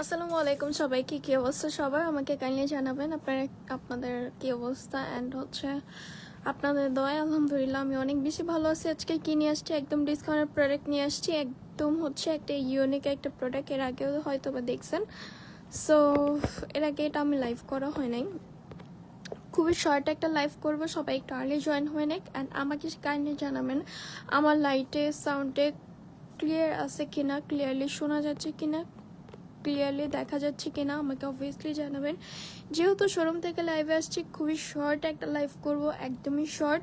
আসসালামু আলাইকুম সবাইকে, কি অবস্থা সবার? আমাকে কাইন্ডলি জানাবেন আপনার আপনাদের কি অবস্থা? অ্যান্ড হচ্ছে আপনাদের দয়া আলহামদুলিল্লাহ আমি অনেক বেশি ভালো আছি। আজকে কি নিয়ে আসছি? একদম ডিসকাউন্টের প্রোডাক্ট নিয়ে আসছি। একদম হচ্ছে একটা ইউনিক একটা প্রোডাক্টের আগেও হয়তো বা দেখছেন। সো এর আগে এটা আমি লাইভ করা হয় নাই। খুবই শর্ট একটা লাইভ করব। সবাই একটু আর্লি জয়েন হয়ে নেক। অ্যান্ড আমাকে কাইন্ডলি জানাবেন, আমার লাইটে সাউন্ডে ক্লিয়ার আছে কিনা? ক্লিয়ারলি শোনা যাচ্ছে কিনা? ক্লিয়ারলি দেখা যাচ্ছে কিনা আমাকে অবভিয়াসলি জানাবেন। যেহেতু শোরুম থেকে লাইভে আসছি, খুবই শর্ট একটা লাইভ করব, একদমই শর্ট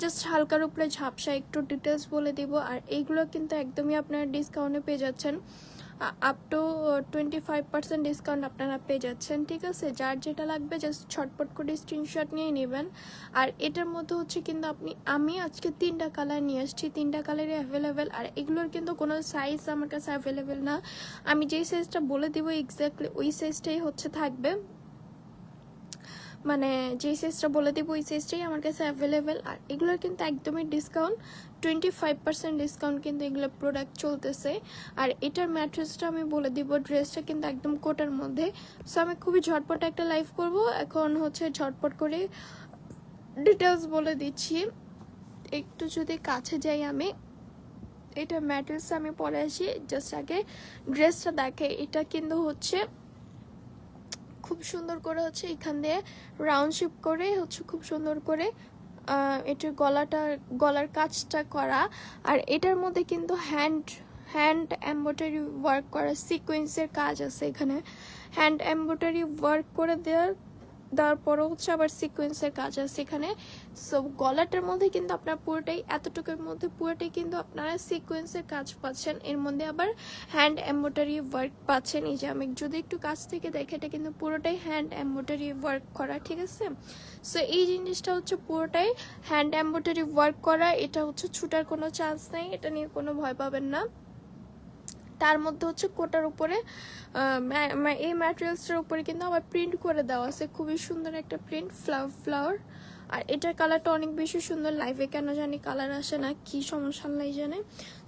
জাস্ট হালকার উপরে ঝাপসা একটু ডিটেলস বলে দিব। আর এইগুলো কিন্তু একদমই আপনারা ডিসকাউন্টে পেয়ে যাচ্ছেন। Up to twenty five percent discount আপনারা পেয়ে যাচ্ছেন, ঠিক আছে? যার যেটা লাগবে জাস্ট ছটপট করে স্ক্রিনশট নিয়ে নেবেন। আর এটার মধ্যে হচ্ছে কিন্তু আপনি, আমি আজকে তিনটা কালার নিয়ে আসছি। তিনটা কালারই অ্যাভেলেবেল আর এগুলোর কিন্তু কোনো সাইজ আমার কাছে অ্যাভেলেবেল না। আমি যেই সাইজটা বলে দেবো এক্স্যাক্টলি ওই সাইজটাই হচ্ছে থাকবে। মানে যেই সাইজটা বলে দিব ওই সাইজটাই আমার কাছে অ্যাভেলেবেল আর এগুলোর কিন্তু একদমই discount twenty five percent discount কিন্তু এগুলো প্রোডাক্ট চলতেছে। আর এটার ম্যাট্রেসটা আমি বলে দিব ড্রেসটা কিন্তু একদম কোটার মধ্যে। সো আমি খুবই ঝটপট একটা লাইভ করব। এখন হচ্ছে ঝটপট করে ডিটেলস বলে দিচ্ছি। একটু যদি কাছে যাই আমি, এটা ম্যাটেরিয়ালস আমি পরে আসি। জাস্ট আগে ড্রেসটা দেখে। এটা কিন্তু হচ্ছে খুব সুন্দর করে হচ্ছে এখান দিয়ে রাউন্ড শেপ করে হচ্ছে খুব সুন্দর করে এটার গলাটা, গলার কাজটা করা। আর এটার মধ্যে কিন্তু হ্যান্ড হ্যান্ড এম্ব্রয়ডারি ওয়ার্ক করা সিকোয়েন্সের কাজ আছে এখানে। হ্যান্ড এম্ব্রয়ডারি ওয়ার্ক করে দেওয়ার দেওয়ার পরও হচ্ছে আবার সিকোয়েন্সের কাজ আছে এখানে। সো গলাটার মধ্যে কিন্তু আপনার পুরোটাই, এতটুকুর মধ্যে পুরোটাই কিন্তু আপনারা সিকোয়েন্সের কাজ পাচ্ছেন। এর মধ্যে আবার হ্যান্ড এম্ব্রয়ডারি ওয়ার্ক পাচ্ছেন। এই যে আমি যদি একটু কাছ থেকে দেখে, এটা কিন্তু পুরোটাই হ্যান্ড এম্ব্রয়ডারি ওয়ার্ক করা, ঠিক আছে? সো এই জিনিসটা হচ্ছে পুরোটাই হ্যান্ড এম্ব্রয়ডারি ওয়ার্ক করা। এটা হচ্ছে ছুটার কোনো চান্স নেই। এটা নিয়ে কোনো ভয় পাবেন না। তার মধ্যে হচ্ছে কোটার উপরে এই ম্যাটেরিয়ালসটার উপরে কিন্তু আবার প্রিন্ট করে দেওয়া আছে। খুবই সুন্দর একটা প্রিন্ট ফ্লাওয়ার ফ্লাওয়ার আর এটার কালারটা অনেক বেশি সুন্দর। লাইভে কেন জানি কালার আসে না, কি সমস্যা নাই জানে।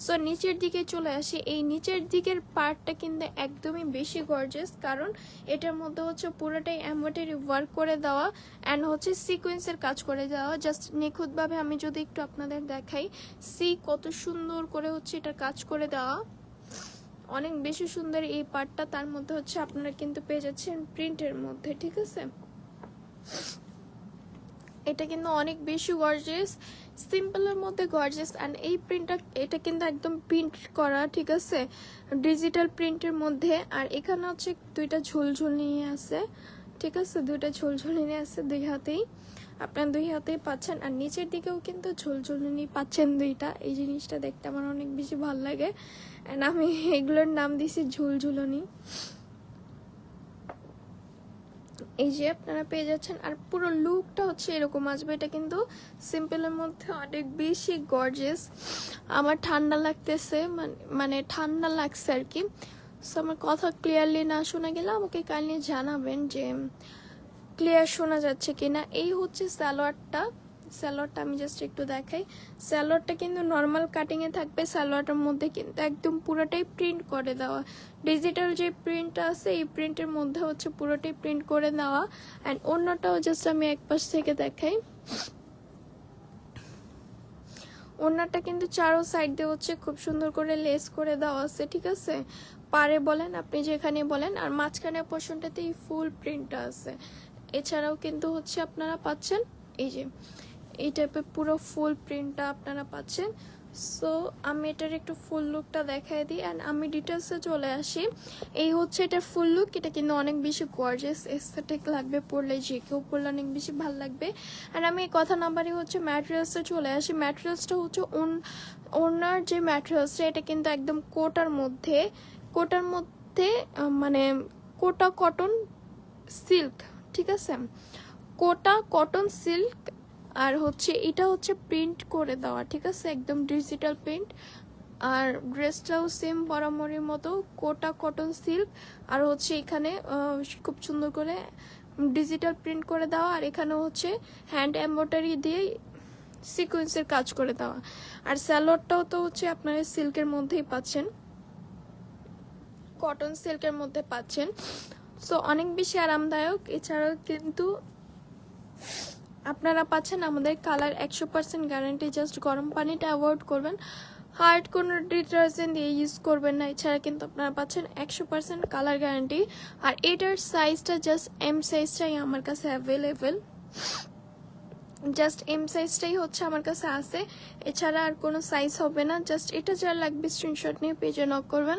সো নিচের দিকে চলে আসি। এই নিচের দিকের পার্টটা কিন্তু একদমই বেশি গর্জেস কারণ এটার মধ্যে হচ্ছে পুরোটাই এম্ব্রয়ডারি ওয়ার্ক করে দেওয়া অ্যান্ড হচ্ছে সিকোয়েন্সের কাজ করে দেওয়া। জাস্ট নিখুঁতভাবে আমি যদি একটু আপনাদের দেখাই সি কত সুন্দর করে হচ্ছে এটা কাজ করে দেওয়া। অনেক বেশি সুন্দর এই পার্টটা, তার মধ্যে হচ্ছে আপনারা কিন্তু পেয়ে যাচ্ছেন প্রিন্টের মধ্যে, ঠিক আছে? এটা কিন্তু অনেক বেশি গর্জিয়াস সিম্পলের মধ্যে গর্জিয়াস অ্যান্ড এই প্রিন্টটা এটা কিন্তু একদম প্রিন্ট করা, ঠিক আছে? ডিজিটাল প্রিন্টের মধ্যে, আর এখানে হচ্ছে দুইটা ঝুলঝুল নিয়ে আছে, ঠিক আছে? দুইটা ঝুলঝুল নিয়ে আছে দুই হাতেই। আপনার দুই হাতেই পাচ্ছেন, আর নিচের দিকেও কিন্তু ঝুলঝুলনি পাচ্ছেন দুইটা। এই জিনিসটা দেখতে আমার অনেক বেশি ভালো লাগে। অ্যান্ড আমি এগুলোর নাম দিছি ঝুলঝুলনি। এই যে আপনারা পেয়ে যাচ্ছেন, আর পুরো লুকটা হচ্ছে এরকম আসবে। এটা কিন্তু সিম্পলের মধ্যে অনেক বেশি গর্জেস আমার ঠান্ডা লাগতেছে মানে ঠান্ডা লাগছে আর কি। সো আমার কথা ক্লিয়ারলি না শোনা গেলে আমাকে কাইন্ডলি জানাবেন যে ক্লিয়ার শোনা যাচ্ছে কিনা, এই হচ্ছে স্যালোয়ারটা। স্যালোয়ারটা আমি জাস্ট একটু দেখাই। স্যালোয়ারটা কিন্তু নর্মাল কাটিংয়ে থাকবে, স্যালোয়ারটার মধ্যে কিন্তু একদম পুরোটাই প্রিন্ট করে দেওয়া। ডিজিটাল যে প্রিন্টটা আছে, এই প্রিন্টের মধ্যে হচ্ছে পুরোটাই প্রিন্ট করে দেওয়া অ্যান্ড অন্যটাও জাস্ট আমি এক পাশ থেকে দেখাই। ওনারটা কিন্তু চারো সাইড দিয়ে হচ্ছে খুব সুন্দর করে লেস করে দেওয়া আছে, ঠিক আছে? পারে বলেন, আপনি যেখানে বলেন, আর মাঝখানে পোর্শনটাতেই ফুল প্রিন্টটা আছে। এছাড়াও কিন্তু হচ্ছে আপনারা পাচ্ছেন এই যে, এই টাইপের পুরো ফুল প্রিন্টটা আপনারা পাচ্ছেন। সো আমি এটার একটু ফুল লুকটা দেখাই দিই অ্যান্ড আমি ডিটেলসে চলে আসি। এই হচ্ছে এটার ফুল লুক এটা কিন্তু অনেক বেশি গর্জেস এস্থেটিক লাগবে পড়লে যে কেউ পড়লে অনেক বেশি ভালো লাগবে। অ্যান্ড আমি এই কথা নাম্বারই হচ্ছে ম্যাটেরিয়ালসে চলে আসি। ম্যাটেরিয়ালসটা হচ্ছে ওনার যে ম্যাটেরিয়ালসটা এটা কিন্তু একদম কোটার মধ্যে কোটার মধ্যে মানে কোটা কটন সিল্ক ঠিক আছে? কোটা, কটন সিল্ক, আর হচ্ছে এটা হচ্ছে প্রিন্ট করে দেওয়া, ঠিক আছে? একদম ডিজিটাল প্রিন্ট আর ড্রেসটাও সেম বরাবরের মতো, কোটা, কটন সিল্ক, আর হচ্ছে এখানে খুব সুন্দর করে ডিজিটাল প্রিন্ট করে দেওয়া, আর এখানে হচ্ছে হ্যান্ড এম্ব্রয়ডারি দিয়ে সিকোয়েন্সের কাজ করে দেওয়া। আর স্যালোডটাও তো হচ্ছে আপনারা সিল্কের মধ্যেই পাচ্ছেন। কটন সিল্কের মধ্যে পাচ্ছেন। সো অনেক বেশি আরামদায়ক। এছাড়াও কিন্তু আপনারা পাচ্ছেন আমাদের কালার একশো পার্সেন্ট গ্যারান্টি জাস্ট গরম পানিটা অ্যাভয়েড করবেন। হার্ড কোনো ডিটারজেন্ট দিয়ে ইউজ করবেন না, এছাড়া কিন্তু আপনারা পাচ্ছেন একশো পার্সেন্ট কালার গ্যারান্টি আর এটার সাইজটা জাস্ট এম সাইজটাই আমার কাছে অ্যাভেলেবেল জাস্ট এম সাইজটাই হচ্ছে আমার কাছে আছে। এছাড়া আর কোনো সাইজ হবে না। জাস্ট এটা যা লাগবে স্ক্রিনশট নিয়ে পেজে নক করবেন।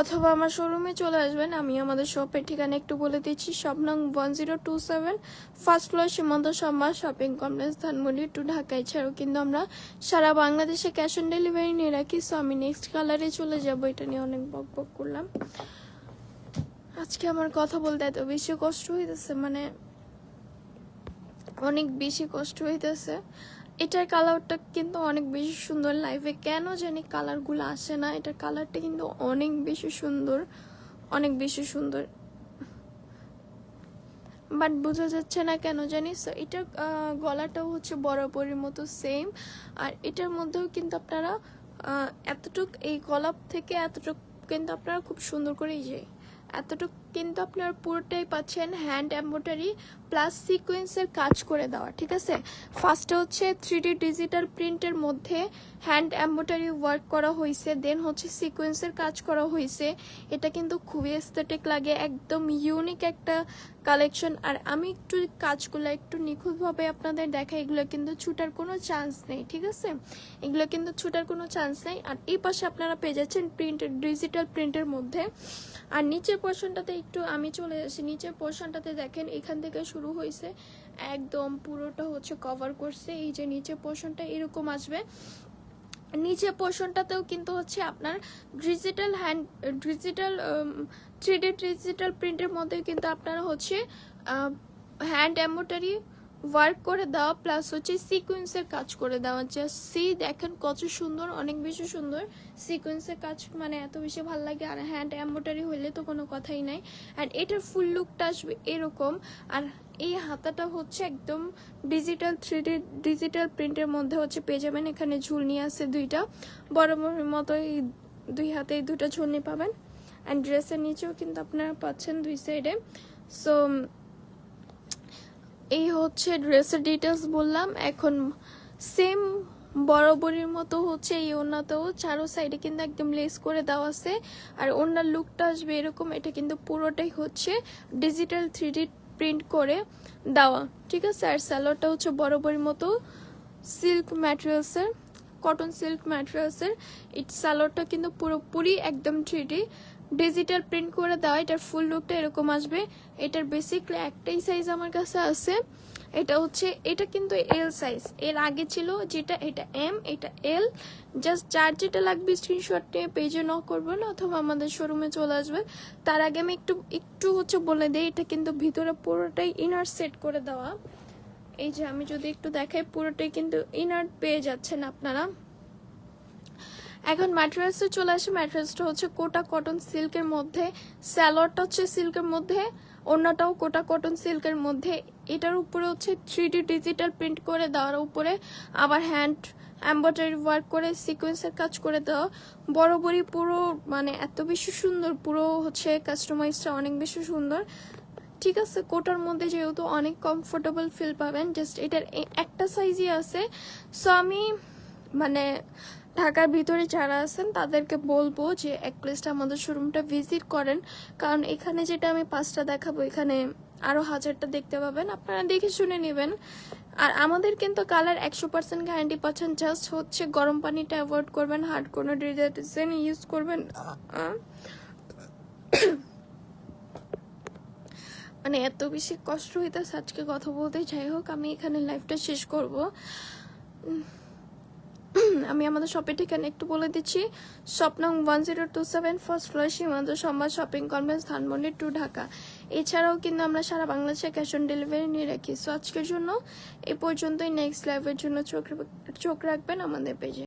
অথবা আমার শোরুমে চলে আসবেন। আমি আমাদের শপের ঠিকানা একটু বলে দিচ্ছি। Shop no one zero two seven first floor Shimanto Shambhar shopping complex Dhanmondi two Dhaka এছাড়াও কিন্তু আমরা সারা বাংলাদেশে ক্যাশ অন ডেলিভারি নিয়ে রাখি। সো আমি নেক্সট কালারে চলে যাব। এটা নিয়ে অনেক বক বক করলাম। আজকে আমার কথা বলতে এত বেশি কষ্ট হইতেছে। মানে অনেক বেশি কষ্ট হইতেছে। এটার কালারটা কিন্তু অনেক বেশি সুন্দর লাইফে কেন জানি কালারগুলো আসে না? এটার কালারটা কিন্তু অনেক বেশি সুন্দর অনেক বেশি সুন্দর। বাট বোঝা যাচ্ছে না কেন জানিস এটার আহ, গলাটাও হচ্ছে বরাবরের মতো সেম আর এটার মধ্যেও কিন্তু আপনারা এতটুক এই গলাপ থেকে এতটুক কিন্তু আপনারা খুব সুন্দর করেই এই যে এতটুক কিন্তু আপনার পুরোটাই পাচ্ছেন হ্যান্ড এম্ব্রয়ডারি প্লাস সিকোয়েন্সের কাজ করে দেওয়া, ঠিক আছে? ফার্স্টে হচ্ছে থ্রি ডিজিটাল প্রিন্টের মধ্যে হ্যান্ড এম্ব্রয়ডারি ওয়ার্ক করা হয়েছে দেন হচ্ছে সিকোয়েন্সের কাজ করা হয়েছে এটা কিন্তু খুবই এস্থেটিক লাগে, একদম ইউনিক একটা কালেকশন, আর আমি একটু কাজগুলো একটু নিখুঁতভাবে আপনাদের দেখা এগুলো কিন্তু ছুটার কোনো চান্স নেই, ঠিক আছে? এগুলো কিন্তু ছুটার কোনো চান্স নেই, আর এই পাশে আপনারা পেয়ে যাচ্ছেন প্রিন্টের, ডিজিটাল প্রিন্টের মধ্যে। আর নিচের পোর্শনটাতে একটু, আমি চলে আসি, নিচের পোর্শনটাতে দেখেন, এখান থেকে শুরু হয়েছে, একদম পুরোটা হচ্ছে কভার করছে, এই যে নিচের পোর্শনটা এরকম আসবে। নিচে পোর্শনটাতেও কিন্তু হচ্ছে আপনার digital hand digital three digital প্রিন্টের মধ্যে কিন্তু আপনারা হচ্ছে হ্যান্ড এম্ব্রয়ডারি ওয়ার্ক করে দেওয়া প্লাস হচ্ছে সিকোয়েন্সের কাজ করে দেওয়া। জাস্ট সি দেখেন কত সুন্দর, অনেক বেশি সুন্দর সিকোয়েন্সের কাজ মানে এত বেশি ভালো লাগে। আর হ্যান্ড এম্ব্রয়ডারি হলে তো কোনো কথাই নাই। অ্যান্ড এটার ফুল লুকটা আসবে এরকম। আর এই হাতাটা হচ্ছে একদম ডিজিটাল থ্রি ডিজিটাল প্রিন্টের মধ্যে হচ্ছে পেয়ে যাবেন। এখানে ঝুলনি আছে দুইটা। বড় মতো এই দুই হাতে এই দুটো ঝুলনি পাবেন। অ্যান্ড ড্রেসের নিচেও কিন্তু আপনারা পাচ্ছেন দুই সাইডে সো এই হচ্ছে ড্রেসের ডিটেলস বললাম। এখন সেম বরাবরের মতো হচ্ছে এই ওড়নাতেও চারো সাইডে কিন্তু একদম লেস করে দেওয়া আছে। আর ওনার লুকটা আসবে এরকম। এটা কিন্তু পুরোটাই হচ্ছে ডিজিটাল থ্রি প্রিন্ট করে দেওয়া। ঠিক আছে? আর স্যালোয়ারটা হচ্ছে বরাবরের মতো সিল্ক ম্যাটেরিয়ালসের কটন সিল্ক ম্যাটেরিয়ালসের ইট স্যালোয়ারটা কিন্তু পুরোপুরি একদম থ্রি ডিজিটাল প্রিন্ট করে দেওয়া এটার ফুল লুকটা এরকম আসবে। এটার বেসিকলি একটাই সাইজ আমার কাছে আছে। এটা হচ্ছে, এটা কিন্তু এল সাইজ এর আগে ছিল যেটা, এটা এম এটা এল জাস্ট যার যেটা লাগবে স্ক্রিনশট নিয়ে পেজে ন করবেন, অথবা আমাদের শোরুমে চলে আসবেন। তার আগে আমি একটু একটু হচ্ছে বলে দিই, এটা কিন্তু ভিতরে পুরোটাই ইনার সেট করে দেওয়া। এই যে আমি যদি একটু দেখাই, পুরোটাই কিন্তু ইনার পেয়ে যাচ্ছেন আপনারা। এখন ম্যাট্রেসে চলে আসে, ম্যাট্রেসটা হচ্ছে কোটা কটন সিল্কের মধ্যে, স্যালোয়ারটা হচ্ছে সিল্কের মধ্যে অন্যটাও কোটা কটন সিল্কের মধ্যে। এটার উপরে হচ্ছে থ্রি ডিজিটাল প্রিন্ট করে দেওয়ার উপরে আবার হ্যান্ড এম্ব্রয়ডারি ওয়ার্ক করে সিকোয়েন্সের কাজ করে দেওয়া। বরাবরই পুরো মানে এত বেশি সুন্দর, পুরো হচ্ছে কাস্টমাইজটা অনেক বেশি সুন্দর। ঠিক আছে, কোটার মধ্যে যেহেতু অনেক কমফোর্টেবল ফিল পাবেন জাস্ট এটার একটা সাইজই আছে। সো আমি মানে ঢাকার ভিতরে যারা আছেন, তাদেরকে বলব যে এক প্লেসটা আমাদের শোরুমটা ভিজিট করেন। কারণ এখানে যেটা আমি পাঁচটা দেখাবো, এখানে আরও হাজারটা দেখতে পাবেন। আপনারা দেখে শুনে নেবেন। আর আমাদের কিন্তু কালার একশো পার্সেন্ট গ্যারান্টি পাচ্ছেন। জাস্ট হচ্ছে গরম পানিটা অ্যাভয়েড করবেন হার্ড কোনো ডিজাইন ইউজ করবেন। মানে এত বেশি কষ্ট হইতেছে আজকে কথা বলতে। যাই হোক, আমি এখানে লাইফটা শেষ করব। আমি আমাদের শপের ঠিকানা একটু বলে দিচ্ছি। Shop no one zero two seven first floor Shimanto Shambhar shopping complex Dhanmondi two Dhaka. এছাড়াও কিন্তু আমরা সারা বাংলাদেশে ক্যাশ অন ডেলিভারি নিয়ে রাখি। সো আজকের জন্য এ পর্যন্তই। নেক্সট লাইভের জন্য চোখ চোখ রাখবেন আমাদের পেজে